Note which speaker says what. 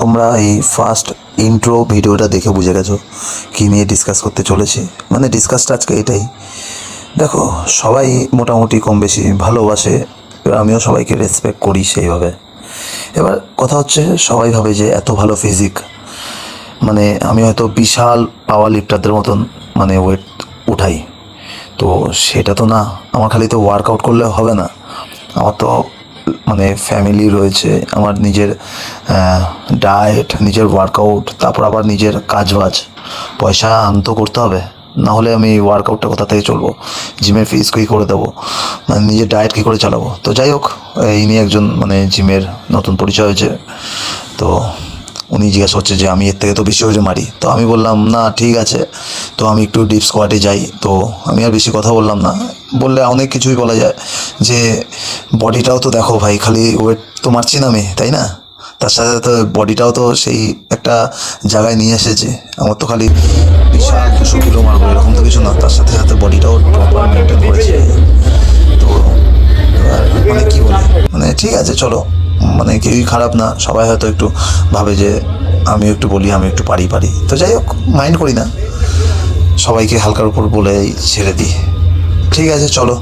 Speaker 1: তোমরা এই first intro ভিডিওটা দেখে বুঝে গেছো কী নিয়ে ডিসকাস করতে চলেছে। মানে ডিসকাসটা আজকে এটাই। দেখো, সবাই মোটামুটি কম বেশি ভালোবাসে, এবার আমিও সবাইকে রেসপেক্ট করি সেইভাবে। এবার কথা হচ্ছে, সবাই ভাবে যে এত ভালো ফিজিক মানে আমি হয়তো বিশাল পাওয়ার লিফটারদের মতন মানে ওয়েট উঠাই। তো সেটা তো না, আমার খালি তো ওয়ার্কআউট করলে হবে না। আমার তো মানে ফ্যামিলি রয়েছে, আমার নিজের ডায়েট নিজের ওয়ার্কআউট তারপর আবার নিজের কাজবাজ। পয়সা আন্ত করতে হবে না হলে আমি ওয়ার্কআউটটা কোথা থেকে চলবো? জিমের ফিস কী করে দেবো? মানে নিজের ডায়েট কী করে চালাবো? তো যাই হোক ইনি একজন মানে জিমের নতুন পরিচয় হয়েছে। তো উনি জিজ্ঞাসা করছে যে, আমি এর থেকে তো বেশি ওজন মারি? তো আমি বললাম, না, ঠিক আছে। তো আমি একটু ডিপ স্কোয়াটে যাই। তো আমি আর বেশি কথা বললাম না। বললে অনেক কিছুই বলা যায়। যে বডিটাও তো দেখো ভাই, খালি ওয়েট তো মারছি না আমি, তাই না? তার সাথে তো বডিটাও তো সেই একটা জায়গায় নিয়ে এসেছে। আমার তো খালি বিশাল দুশো কিলো মারবো, এরকম তো কিছু না। তার সাথে সাথে বডিটাও প্রপার মেনটেন করেছে। তো মানে কি বলি? মানে ঠিক আছে, চলো। মানে কেউই খারাপ না, সবাই হয়তো একটু ভাবে যে আমি একটু বলি আমি একটু পারি পারি। তো যাই হোক মাইন্ড করি না। সবাইকে হালকার উপর বলেই ছেড়ে দিই। ঠিক আছে চলো।